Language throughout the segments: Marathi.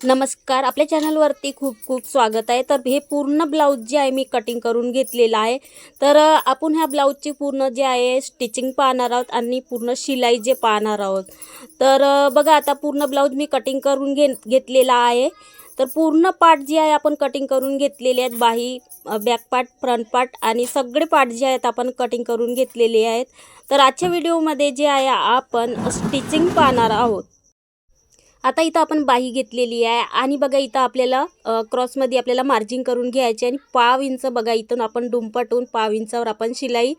नमस्कार आपल्या चॅनलवरती खूप खूप स्वागत आहे. तर हे पूर्ण ब्लाऊज जे आहे मी कटिंग करून घेतलेलं आहे. तर आपण ह्या ब्लाऊजची पूर्ण जे आहे स्टिचिंग पाहणार आहोत आणि पूर्ण शिलाई जे पाहणार आहोत. तर बघा आता पूर्ण ब्लाऊज मी कटिंग करून घे घेतलेला आहे. तर पूर्ण पार्ट जे आहे आपण कटिंग करून घेतलेले आहेत. बाही बॅक पार्ट फ्रंट पार्ट आणि सगळे पार्ट जे आहेत आपण कटिंग करून घेतलेले आहेत. तर आजच्या व्हिडिओमध्ये जे आहे आपण स्टिचिंग पाहणार आहोत. आता इथं आपण बाही घेतलेली आहे. आणि बघा इथं आपल्याला क्रॉसमध्ये आपल्याला मार्जिन करून घ्यायचे आणि पाव इंच बघा इथून आपण डुंपटून पाव इंचावर आपण शिलाई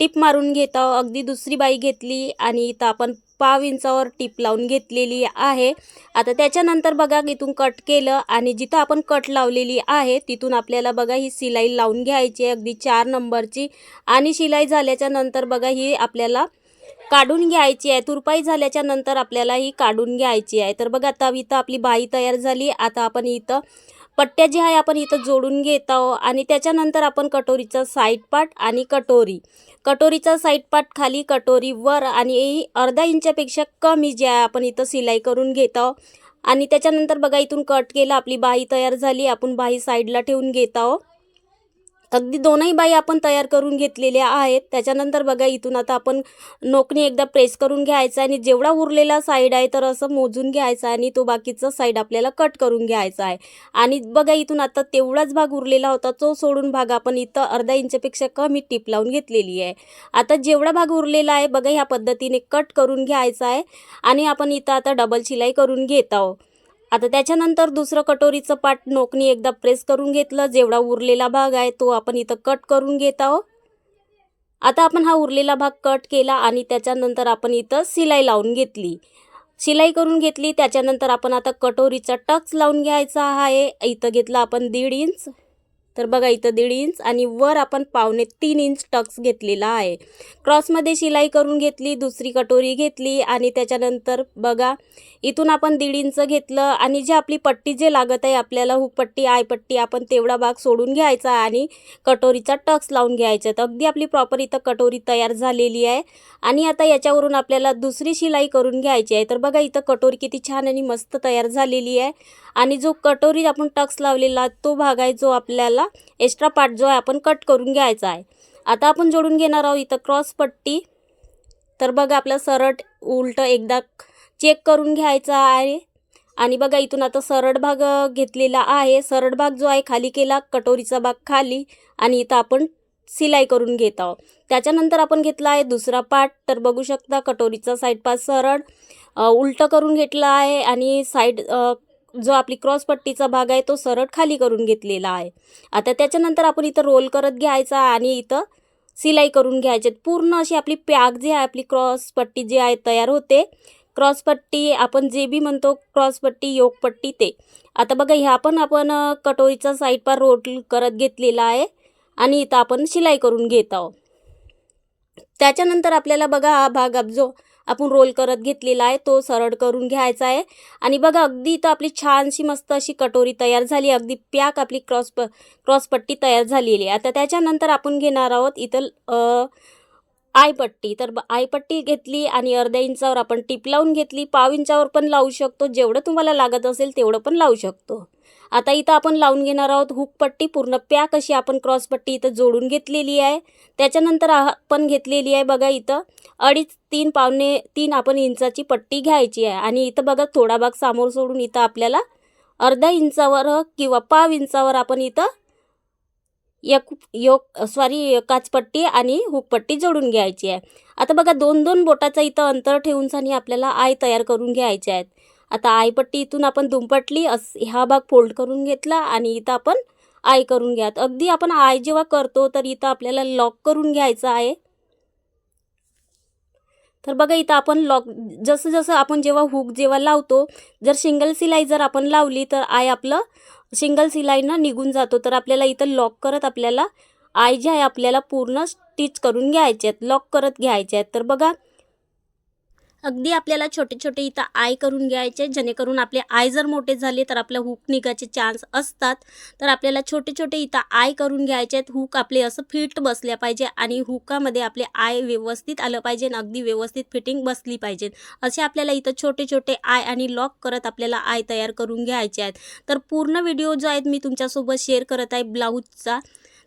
टिप मारून घेत आहोत. अगदी दुसरी बाई घेतली आणि इथं आपण पाव इंचावर टिप लावून घेतलेली आहे. आता त्याच्यानंतर बघा इथून कट केलं आणि जिथं आपण कट लावलेली आहे तिथून आपल्याला बघा ही शिलाई लावून घ्यायची आहे. अगदी चार नंबरची. आणि शिलाई झाल्याच्यानंतर बघा ही आपल्याला काढून घ्यायची आहे. तुरपाई झाल्याच्यानंतर आपल्याला ही काढून घ्यायची आहे. तर बघा आता इथं आपली बाई तयार झाली. आता आपण इथं पट्ट्या जे आहे आपण इथं जोडून घेत आहोत. आणि त्याच्यानंतर आपण कटोरीचा साईड पार्ट आणि कटोरी. कटोरीचा साईड पार्ट खाली कटोरी वर आणि अर्धा इंचापेक्षा कमी जे आहे आपण इथं सिलाई करून घेत आहोत. आणि त्याच्यानंतर बघा इथून कट केलं. आपली बाही तयार झाली. आपण बाही साईडला ठेवून घेत आहोत. अगदी दोनही बाई आपण तयार करून घेतलेल्या आहेत. त्याच्यानंतर बघा इथून आता आपण नोकनी एकदा प्रेस करून घ्यायचा आणि जेवढा उरलेला साईड आहे तर असं मोजून घ्यायचा आणि तो बाकीचा साईड आपल्याला कट करून घ्यायचा आहे. आणि बघा इथून आता तेवढाच भाग उरलेला होता तो सोडून भाग आपण इथं अर्धा इंचपेक्षा कमी टिप लावून घेतलेली आहे. आता जेवढा भाग उरलेला आहे बघा ह्या पद्धतीने कट करून घ्यायचा आहे. आणि आपण इथं आता डबल शिलाई करून घेत आहोत. आता त्याच्यानंतर दुसरं कटोरीचं पाट नोकनी एकदा प्रेस करून घेतलं. जेवढा उरलेला भाग आहे तो आपण इथं कट करून घेत आहोत. आता आपण हा उरलेला भाग कट केला आणि त्याच्यानंतर आपण इथं शिलाई लावून घेतली. शिलाई करून घेतली. त्याच्यानंतर आपण आता कटोरीचा टक्स लावून घ्यायचा आहे. इथं घेतला आपण दीड इंच. तर बघा इथं दीड इंच आणि वर आपण पावणे तीन इंच टक्स घेतलेला आहे. क्रॉसमध्ये शिलाई करून घेतली दुसरी कटोरी घेतली आणि त्याच्यानंतर बघा इथून आपण दीड इंच घेतलं आणि जी आपली पट्टी जे लागत आहे आपल्याला हुक पट्टी आपण तेवढा भाग सोडून घ्यायचा आणि कटोरीचा टक्स लावून घ्यायचा तर अगदी आपली प्रॉपर इथं कटोरी तयार झालेली आहे आणि आता याच्यावरून आपल्याला दुसरी शिलाई करून घ्यायची आहे. तर बघा इथं कटोरी किती छान आणि मस्त तयार झालेली आहे आणि जो कटोरी आपण टक्स लावलेला तो भाग आहे जो आपल्याला एक्स्ट्रा पार्ट जो आहे आपण कट करून घ्यायचा आहे. आता आपण जोडून घेणार आहोत इथं क्रॉस पट्टी. तर बघा आपलं सरळ उलटं एकदा चेक करून घ्यायचा आहे. आणि बघा इथून आता सरळ भाग घेतलेला आहे. सरळ भाग जो आहे खाली केला कटोरीचा भाग खाली. आणि इथं आपण सिलाई करून घेत आहोत. त्याच्यानंतर आपण घेतला आहे दुसरा पार्ट तर बघू शकता कटोरीचा साईड पास सरळ उलटं करून घेतला आहे. आणि साईड जो आपली क्रॉस पट्टीचा भाग आहे तो सरळ खाली करून घेतलेला आहे. आता त्याच्यानंतर आपण इथं रोल करत घ्यायचा आणि इथं सिलाई करून घ्यायचे पूर्ण अशी आपली पॅक जी आहे आपली क्रॉस पट्टी जी आहे तयार होते. क्रॉस पट्टी आपण जे बी म्हणतो क्रॉस पट्टी योग पट्टी ते. आता बघा ह्या पण आपण कटोरीचा साईड पार रोल करत घेतलेला आहे आणि इथं आपण शिलाई करून घेत आहोत. त्याच्यानंतर आपल्याला बघा हा भाग जो आपण रोल करत घेतलेला आहे तो सरळ करून घ्यायचा आहे. आणि बघा अगदी इथं आपली छानशी मस्त अशी कटोरी तयार झाली अगदी पॅक आपली क्रॉस प क्रॉसपट्टी तयार झालेली आहे. आता त्याच्यानंतर आपण घेणार आहोत इथं आयपट्टी तर ब- आयपट्टी घेतली आणि अर्ध्या इंचावर आपण टिप लावून घेतली. पाव इंचावर पण लावू शकतो. जेवढं तुम्हाला लागत असेल तेवढं पण लावू शकतो. आता इथं आपण लावून घेणार आहोत हुक पट्टी. पूर्ण पॅक अशी आपण क्रॉस पट्टी इथं जोडून घेतलेली आहे. त्याच्यानंतर आपण घेतलेली आहे बघा इथं. अडीच तीन पावणे तीन आपण इंचाची पट्टी घ्यायची आहे. आणि इथं बघा थोडा भाग सामोर सोडून इथं आपल्याला अर्धा इंचावर किंवा पाव इंचावर आपण इथं एक योग सॉरी काचपट्टी आणि हुकपट्टी जोडून घ्यायची आहे. आता बघा दोन दोन बोटाचं इथं अंतर ठेवून सानी आपल्याला आय तयार करून घ्यायचे आहेत. आता आयपट्टी इथून आपण दुमपटली अस हा भाग फोल्ड करून घेतला आणि इथं आपण आय करून घ्यात. अगदी आपण आय जेव्हा करतो तर इथं आपल्याला लॉक करून घ्यायचं आहे. तर बघा इथं आपण लॉक जसं जसं आपण जेव्हा हुक जेव्हा लावतो जर सिंगल सिलाई जर आपण लावली तर आय आपलं सिंगल सिलाईनं निघून जातो. तर आपल्याला इथं लॉक करत आपल्याला आय जे आहे आपल्याला पूर्ण स्टिच करून घ्यायचे आहेत लॉक करत घ्यायचे आहेत तर बघा अगदी आपल्याला छोटे छोटे इथं आय करून घ्यायचे जेणेकरून आपले आय जर मोठे झाले तर आपल्या हुक निघायचे चान्स असतात. तर आपल्याला छोटे छोटे इथं आय करून घ्यायचे आहेत. हुक आपले असं फिट बसल्या पाहिजे आणि हुकामध्ये आपले आय व्यवस्थित आलं पाहिजे आणि अगदी व्यवस्थित फिटिंग बसली पाहिजे. असे आपल्याला इथं छोटे छोटे आय आणि लॉक करत आपल्याला आय तयार करून घ्यायचे आहेत. तर पूर्ण व्हिडिओ जो आहेत मी तुमच्यासोबत शेअर करत आहे ब्लाऊजचा.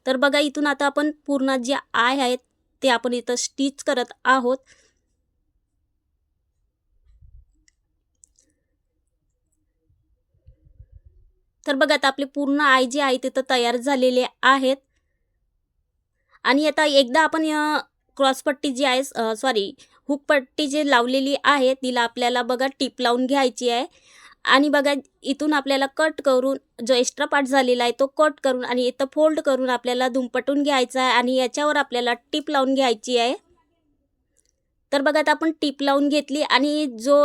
तर बघा इथून आता आपण पूर्ण जे आय आहेत ते आपण इथं स्टिच करत आहोत. तर बघा आता आपले पूर्ण आय जे आहे तिथं तयार झालेले आहेत. आणि आता एकदा आपण क्रॉसपट्टी जी आहे सॉरी हुकपट्टी जी लावलेली आहे तिला आपल्याला बघा टीप लावून घ्यायची आहे. आणि बघा इथून आपल्याला कट करून जो एक्स्ट्रा पार्ट झालेला आहे तो कट करून आणि इथं फोल्ड करून आपल्याला दुमपटून घ्यायचा आहे आणि याच्यावर आपल्याला टीप लावून घ्यायची आहे. तर बघा आता आपण टीप लावून घेतली आणि जो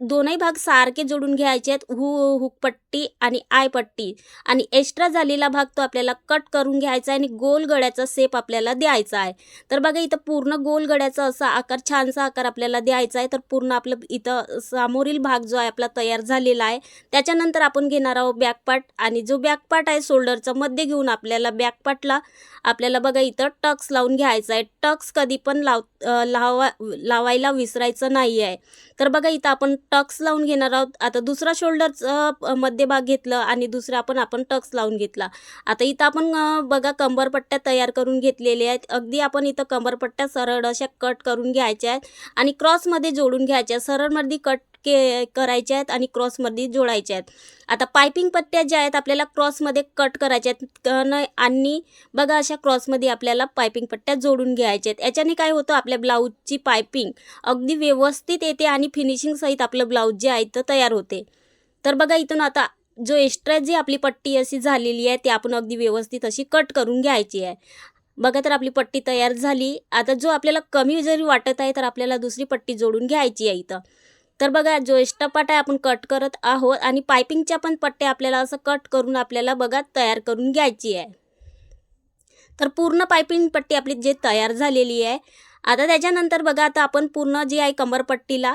दोनही भाग सारखे जोडून घ्यायचे आहेत. हु हुकपट्टी आणि आयपट्टी. आणि एक्स्ट्रा झालेला भाग तो आपल्याला कट करून घ्यायचा आहे आणि गोल गळ्याचा सेप आपल्याला द्यायचा आहे. तर बघा इथं पूर्ण गोल गळ्याचा असा आकार छानसा आकार आपल्याला द्यायचा आहे. तर पूर्ण आपलं इथं समोरील भाग जो आहे आपला तयार झालेला आहे. त्याच्यानंतर आपण घेणार आहोत बॅकपार्ट आणि जो बॅकपार्ट आहे शोल्डरचा मध्ये घेऊन आपल्याला बॅकपार्टला आपल्याला बघा इथं टक्स लावून घ्यायचा आहे. टक्स कधी पण लाव लावा लावायला विसरायचं नाही आहे तर बघा इथं आपण टक्स लावून घेणार आहोत. आता दुसरा शोल्डरचा मध्यभाग घेतलं आणि दुसरा पण आपण टक्स लावून घेतला. आता इथं आपण बघा कंबरपट्ट्या तयार करून घेतलेल्या आहेत. अगदी आपण इथं कंबरपट्ट्या सरळ अशा कट करून घ्यायच्या आहेत आणि क्रॉसमध्ये जोडून घ्यायच्या सरळमध्ये कट के करायच्या आहेत आणि क्रॉसमध्ये जोडायच्या आहेत. आता पायपिंग पट्ट्या ज्या आहेत आपल्याला क्रॉसमध्ये कट करायच्या आहेत. न- आणि बघा अशा क्रॉसमध्ये आपल्याला पायपिंग पट्ट्या जोडून घ्यायच्या आहेत. याच्याने काय होतं आपल्या ब्लाऊजची पायपिंग अगदी व्यवस्थित येते आणि फिनिशिंग सहित आपलं ब्लाऊज जे आहे तर तयार होते. तर बघा इथून आता जो एक्स्ट्रा जी आपली पट्टी अशी झालेली आहे ती आपण अगदी व्यवस्थित अशी कट करून घ्यायची आहे. बघा तर आपली पट्टी तयार झाली. आता जो आपल्याला कमी जरी वाटत आहे तर आपल्याला दुसरी पट्टी जोडून घ्यायची आहे इथं. तर बघा जो एक्स्ट्रा आहे आपण कट करत आहोत आणि पायपिंगच्या पण पट्ट्या आपल्याला असं कट करून आपल्याला बघा तयार करून घ्यायची आहे. तर पूर्ण पायपिंग पट्टी आपली जे तयार झालेली आहे. आता त्याच्यानंतर बघा आता आपण पूर्ण जी आहे कंबरपट्टीला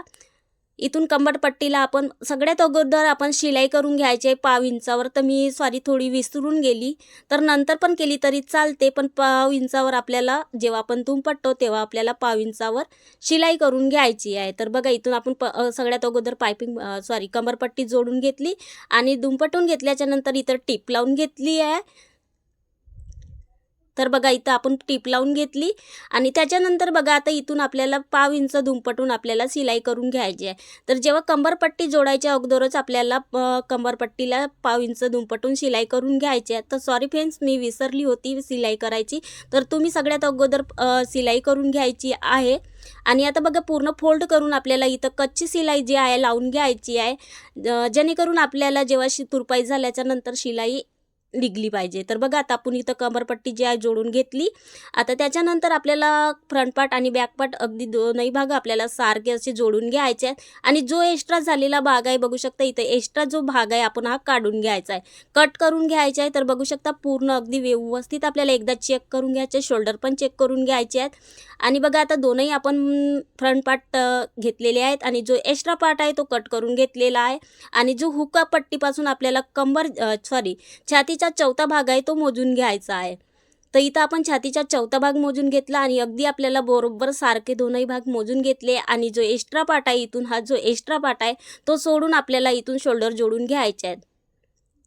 इथून कंबरपट्टीला आपण सगळ्यात अगोदर आपण शिलाई करून घ्यायची आहे पाव इंचावर. तर मी सॉरी थोडी विसरून गेली. तर नंतर पण केली तरी चालते पण पाव इंचावर आपल्याला जेव्हा आपण तुंपटतो तेव्हा आपल्याला पाव इंचावर शिलाई करून घ्यायची आहे. तर बघा इथून आपण प सगळ्यात अगोदर पायपिंग सॉरी कंबरपट्टी जोडून घेतली आणि दुमपटून घेतल्याच्यानंतर इथं टीप लावून घेतली आहे. तर बघा इथं आपण टीप लावून घेतली. आणि त्याच्यानंतर बघा आता इथून आपल्याला पाव इंच धुंपटून आपल्याला सिलाई करून घ्यायची आहे. तर जेव्हा कंबरपट्टी जोडायच्या अगोदरच आपल्याला कंबरपट्टीला पाव इंच दुमपटून शिलाई करून घ्यायची आहे. तर सॉरी फ्रेंड्स मी विसरली होती सिलाई करायची. तर तुम्ही सगळ्यात अगोदर शिलाई सिलाई करून घ्यायची आहे. आणि आता बघा पूर्ण फोल्ड करून आपल्याला इथं कच्ची सिलाई जी आहे लावून घ्यायची आहे. ज- जेणेकरून आपल्याला जेव्हा शि तुरपाई झाल्याच्यानंतर शिलाई निघली पाहिजे. तर बघा आता आपण इथं कमरपट्टी जी आहे जोडून घेतली. आता त्याच्यानंतर आपल्याला फ्रंट पार्ट आणि बॅक पार्ट अगदी दोनही भाग आपल्याला सारखे असे जोडून घ्यायचे आहेत. आणि जो एक्स्ट्रा झालेला भाग आहे बघू शकता इथं एक्स्ट्रा जो भाग आहे आपण हा काढून घ्यायचा आहे. कट करून घ्यायचा आहे तर बघू शकता पूर्ण अगदी व्यवस्थित आपल्याला एकदा चेक करून घ्यायचे शोल्डर पण चेक करून घ्यायचे आहेत. आणि बघा आता दोनही आपण फ्रंट पार्ट घेतलेले आहेत आणि जो एक्स्ट्रा पार्ट आहे तो कट करून घेतलेला आहे. आणि जो हुका पट्टीपासून आपल्याला कंबर सॉरी छातीचा चौथा भाग आहे तो मोजून घ्यायचा आहे. तर इथं आपण छातीचा चौथा भाग मोजून घेतला आणि अगदी आपल्याला बरोबर सारखे दोनही भाग मोजून घेतले आणि जो एक्स्ट्रा पार्ट आहे इथून हा जो एक्स्ट्रा पार्ट आहे तो सोडून आपल्याला इथून शोल्डर जोडून घ्यायचे आहेत.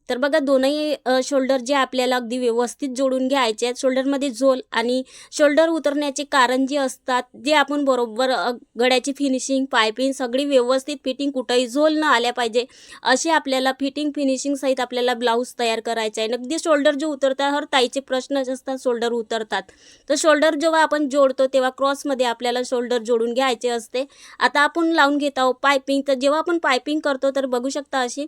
तर बघा दोनही शोल्डर जे आपल्याला अगदी व्यवस्थित जोडून घ्यायचे आहेत शोल्डरमध्ये झोल आणि शोल्डर उतरण्याचे कारण जे असतात जे आपण बरोबर गड्याची फिनिशिंग पायपिंग सगळी व्यवस्थित फिटिंग कुठंही झोल न आल्या पाहिजे असे आपल्याला फिटिंग फिनिशिंग सहित आपल्याला ब्लाऊज तयार करायचा आहे अगदी शोल्डर जे उतरतात हर ताईचे प्रश्नच असतात शोल्डर उतरतात. तर शोल्डर जेव्हा आपण जोडतो तेव्हा क्रॉसमध्ये आपल्याला शोल्डर जोडून घ्यायचे असते. आता आपण लावून घेत आहोत पायपिंग तर जेव्हा आपण पायपिंग करतो तर बघू शकता अशी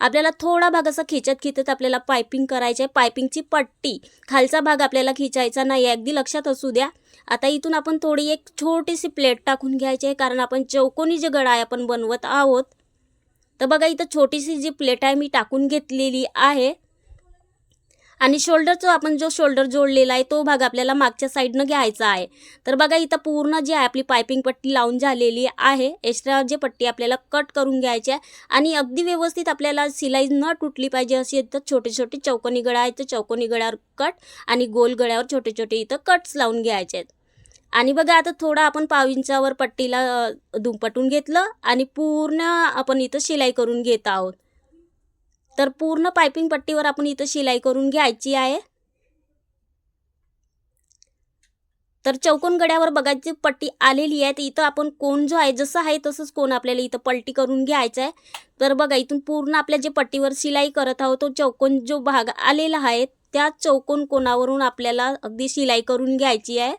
आपल्याला थोडा भाग असा खिचत खिचत आपल्याला पायपिंग करायचे आहे पायपिंगची पट्टी. खालचा भाग आपल्याला खिचायचा नाही. आहे अगदी लक्षात असू द्या. आता इथून आपण थोडी एक छोटीशी प्लेट टाकून घ्यायची आहे. कारण आपण चौकोनी जे गडाय आहे आपण बनवत आहोत. तर बघा इथं छोटीशी जी प्लेट आहे मी टाकून घेतलेली आहे. आणि शोल्डरचा आपण जो शोल्डर जोडलेला आहे तो भाग आपल्याला मागच्या साईडनं घ्यायचा आहे. तर बघा इथं पूर्ण जी आहे आपली पायपिंग पट्टी लावून झालेली आहे. एक्स्ट्रा जे पट्टी आपल्याला कट करून घ्यायची आहे. आणि अगदी व्यवस्थित आपल्याला सिलाई न तुटली पाहिजे अशी इथं छोटे छोटे चौकोनी गळा आहे. तर चौकोनी गळ्यावर कट आणि गोल गळ्यावर छोटे छोटे इथं कट्स लावून घ्यायचे आहेत. आणि बघा आता थोडं आपण पाव इंचावर पट्टीला अ, दुमपटून घेतलं आणि पूर्ण आपण इथं शिलाई करून घेत आहोत. तर पूर्ण पायपिंग पट्टीवर आपण इथं शिलाई करून घ्यायची आहे. तर चौकोन गड्यावर बघायची पट्टी आलेली आहे. तर इथं आपण कोण जो आहे जसं आहे तसंच कोण आपल्याला इथं पलटी करून घ्यायचा आहे. तर बघा इथून पूर्ण आपल्या जे पट्टीवर शिलाई करत आहोत तो चौकोन जो भाग आलेला आहे त्या चौकोन कोणावरून आपल्याला अगदी शिलाई करून घ्यायची आहे.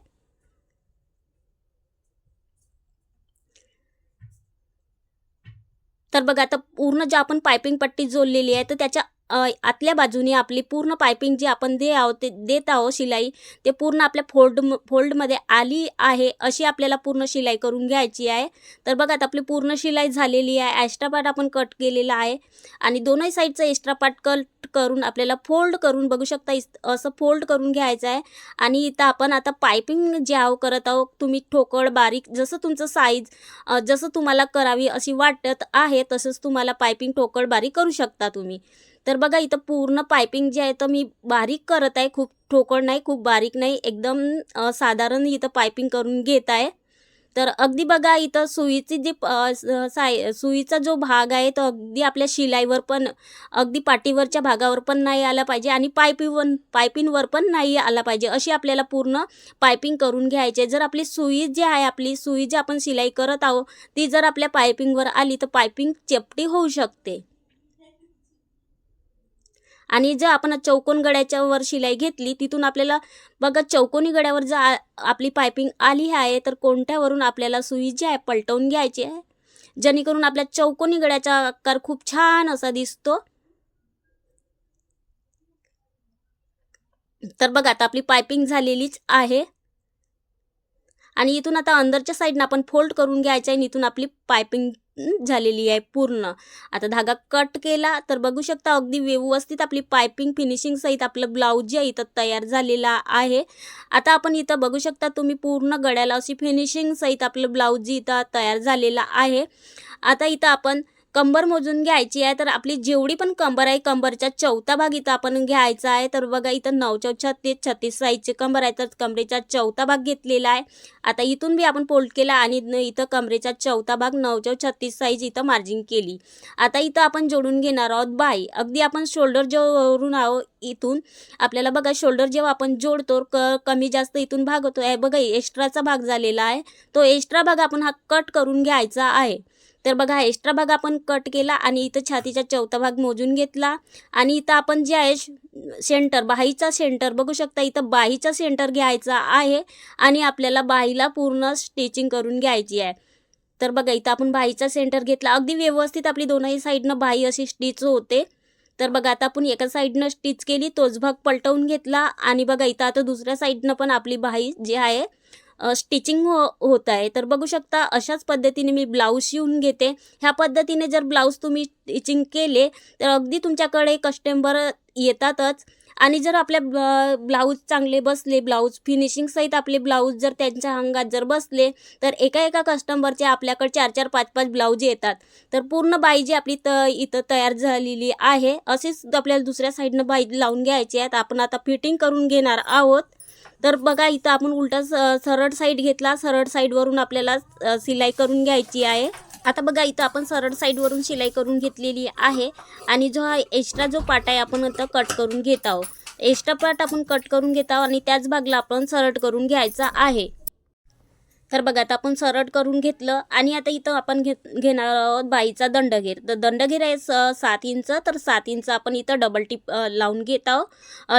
तर बघा आता पूर्ण जे आपण पायपिंग पट्टी जोडलेली आहे तर त्याच्या आतल्या बाजूने आपली पूर्ण पायपिंग जी आपण दे आहोत ते देत आहोत शिलाई ते पूर्ण आपल्या फोल्ड फोल्डमध्ये आली आहे अशी आपल्याला पूर्ण शिलाई करून घ्यायची आहे. तर बघा आता आपली पूर्ण शिलाई झालेली आहे एक्स्ट्रा पार्ट आपण कट केलेला आहे. आणि दोनही साईडचा एक्स्ट्रा पार्ट कट करून आपल्याला फोल्ड करून बघू शकता इस- असं फोल्ड करून घ्यायचं आहे. आणि इथं आपण आता पायपिंग जे आहो करत आहोत तुम्ही ठोकळ बारीक जसं तुमचं साईज जसं तुम्हाला करावी अशी वाटत आहे तसंच तुम्हाला पायपिंग ठोकळ बारीक करू शकता तुम्ही. तर बघा इथं पूर्ण पायपिंग जे आहे तर मी बारीक करत आहे. खूप ठोकळ नाही खूप बारीक नाही. एकदम साधारण इथं पायपिंग करून घेत आहे. तर अगदी बघा इथं सुईची जी साय सुईचा जो भाग आहे तो अगदी आपल्या शिलाईवर पण अगदी पाठीवरच्या भागावर पण नाही आला पाहिजे आणि पायपीवर पायपिंगवर पण नाही आला पाहिजे. अशी आपल्याला पूर्ण पायपिंग करून घ्यायची आहे. जर आपली सुई जी आहे आपली सुई जी आपण शिलाई करत आहोत ती जर आपल्या पायपिंगवर आली तर पायपिंग चेपटी होऊ शकते. आणि जर आपण चौकोन गड्याच्या वर शिलाई घेतली तिथून आपल्याला बघा चौकोनी गड्यावर जर आपली पायपिंग आली आहे तर कोणत्यावरून आपल्याला सुई जी आहे पलटवून घ्यायची आहे? जेणेकरून आपल्या चौकोनी गड्याचा आकार खूप छान असा दिसतो. तर बघा आता आपली पायपिंग झालेलीच आहे. आणि इथून आता अंदरच्या साईडनं आपण फोल्ड करून घ्यायचं आहे आणि इथून आपली पायपिंग झालेली आहे पूर्ण. आता धागा कट केला तर बघू शकता अगदी व्यवस्थित आपली पायपिंग फिनिशिंग सहित आपलं ब्लाऊज जे इथं तयार झालेला आहे. आता आपण इथं बघू शकता तुम्ही पूर्ण गड्याला अशी फिनिशिंग सहित आपलं ब्लाऊज इथं तयार झालेला आहे. आता इथं आपण कंबर मोजून घ्यायची आहे तर आपली जेवढी पण कंबर आहे कंबरच्या चौथा भाग इथं आपण घ्यायचा आहे. तर बघा इथं नऊ चौ छत्तीस छत्तीस साईजचे कंबर आहे तर कमरेचा चौथा भाग घेतलेला आहे. आता इथून बी आपण फोल्ड केला आणि इथं कमरेचा चौथा भाग नऊ चौ छत्तीस साईज इथं मार्जिन केली. आता इथं आपण जोडून घेणार आहोत बाई. अगदी आपण शोल्डर जोडून आहोत इथून. आपल्याला बघा शोल्डर जेव्हा आपण जोडतो क कमी जास्त इथून भाग होतो. आहे बघा एक्स्ट्राचा भाग झालेला आहे. तो एक्स्ट्रा भाग आपण हा कट करून घ्यायचा आहे. तर बघा एक्स्ट्रा भाग आपण कट केला आणि इथं छातीचा चौथा भाग मोजून घेतला. आणि इथं आपण जे आहे सेंटर बाहीचा सेंटर बघू शकता इथं बाहीचा सेंटर घ्यायचा आहे आणि आपल्याला बाहीला पूर्ण स्टिचिंग करून घ्यायची आहे. तर बघा इथं आपण बाहीचा सेंटर घेतला. अगदी व्यवस्थित आपली दोनही साईडनं बाही अशी स्टिच होते. तर बघा आता आपण एका साईडनं स्टिच केली तोच भाग पलटवून घेतला. आणि बघा इथं आता दुसऱ्या साईडनं पण आपली बाही जी आहे स्टिचिंग हो होत आहे तर बघू शकता अशाच पद्धतीने मी ब्लाऊज शिवून घेते. ह्या पद्धतीने जर ब्लाऊज तुम्ही स्टिचिंग केले तर अगदी तुमच्याकडे कस्टमर येतातच. आणि जर आपल्या ब्लाऊज चांगले बसले ब्लाऊज फिनिशिंग सहित आपले ब्लाऊज जर त्यांच्या अंगात जर बसले तर एका एका कस्टमरचे आपल्याकडे चार चार पाच पाच ब्लाऊज येतात. तर पूर्ण बाई जी आपली त इथं तयार झालेली आहे असेच आपल्याला दुसऱ्या साईडनं बाई लावून घ्यायची आहेत. आपण आता फिटिंग करून घेणार आहोत. तर बघा इथं आपण उलटा स- सरळ साईड घेतला. सरळ साईडवरून आपल्याला शिलाई सिलाई करून घ्यायची आहे. आता बघा इथं आपण सरळ साईडवरून शिलाई करून घेतलेली आहे. आणि जो हा एक्स्ट्रा जो पार्ट आहे आपण आता कट करून घेत आहोत. एक्स्ट्रा पार्ट आपण कट करून घेत आहोत आणि त्याच भागला आपण सरळ करून घ्यायचा आहे. तर बघा आता आपण सरळ करून घेतलं आणि आता इथं आपण घेत घेणार आहोत बाईचा दंडघेर. तर दंडघेर आहे स सात इंच. तर सात इंच आपण इथं डबल टिप लावून घेत आहोत.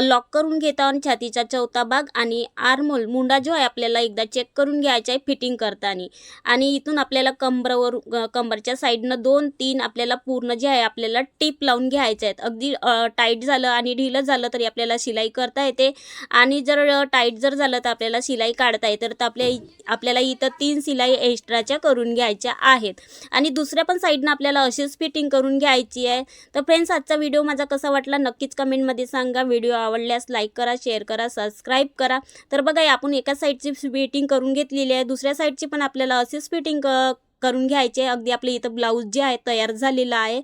लॉक करून घेत आहोत आणि छातीचा चौथा भाग आणि आर्मोल मुंडा जो आहे आपल्याला एकदा चेक करून घ्यायचा आहे फिटिंग करताना. आणि इथून आपल्याला कंबरवर कंबरच्या साईडनं दोन तीन आपल्याला पूर्ण जे आहे आपल्याला टिप लावून घ्यायचे आहेत. अगदी टाईट झालं आणि ढिलं झालं तरी आपल्याला शिलाई करता येते. आणि जर टाईट जर झालं तर आपल्याला शिलाई काढता येते. तर आपल्या आपल्याला आपल्याला इथं तीन सिलाई एक्स्ट्राच्या करून घ्यायच्या आहेत. आणि दुसऱ्या पण साईडनं आपल्याला अशीच फिटिंग करून घ्यायची आहे. तर फ्रेंड्स आजचा व्हिडिओ माझा कसा वाटला नक्कीच कमेंटमध्ये सांगा. व्हिडिओ आवडल्यास लाईक करा शेअर करा सबस्क्राईब करा. तर बघा आपण एका साईडची फिटिंग करून घेतलेली आहे. दुसऱ्या साईडची पण आपल्याला अशीच फिटिंग क करून घ्यायचे आहे. अगदी आपले इथं ब्लाऊज जे आहे तयार झालेलं आहे.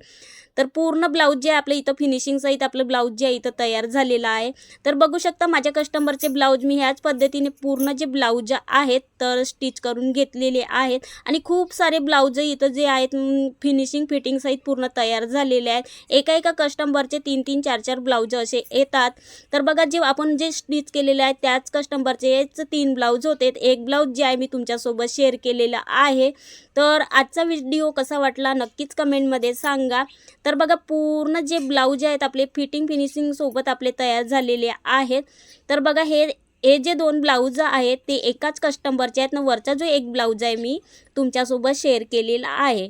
तर पूर्ण ब्लाऊज जे आहे आपलं इथं फिनिशिंग सहित आपलं ब्लाऊज जे आहे इथं तयार झालेलं आहे. तर बघू शकता माझ्या कस्टमरचे ब्लाऊज मी ह्याच पद्धतीने पूर्ण जे ब्लाऊज आहेत तर स्टिच करून घेतलेले आहेत. आणि खूप सारे ब्लाऊज इथं जे आहेत फिनिशिंग फिटिंग सहित पूर्ण तयार झालेले आहेत. एका एका कस्टमरचे तीन तीन चार चार ब्लाऊज असे येतात. तर बघा जे आपण जे स्टिच केलेले आहेत त्याच कस्टमरचेच तीन ब्लाऊज होते. एक ब्लाऊज जे आहे मी तुमच्यासोबत शेअर केलेला आहे. तर आजचा व्हिडिओ कसा वाटला नक्कीच कमेंटमध्ये सांगा. तर बघा पूर्ण जे ब्लाऊज आहेत आपले फिटिंग फिनिशिंगसोबत आपले तयार झालेले आहेत. तर बघा हे हे जे दोन ब्लाऊज आहेत ते एकाच कस्टमरचे आहेत. ना वरचा जो एक ब्लाऊज आहे मी तुमच्यासोबत शेअर केलेला आहे.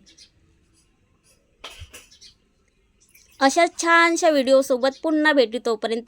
अशा छानशा व्हिडिओसोबत पुन्हा भेटू तोपर्यंत.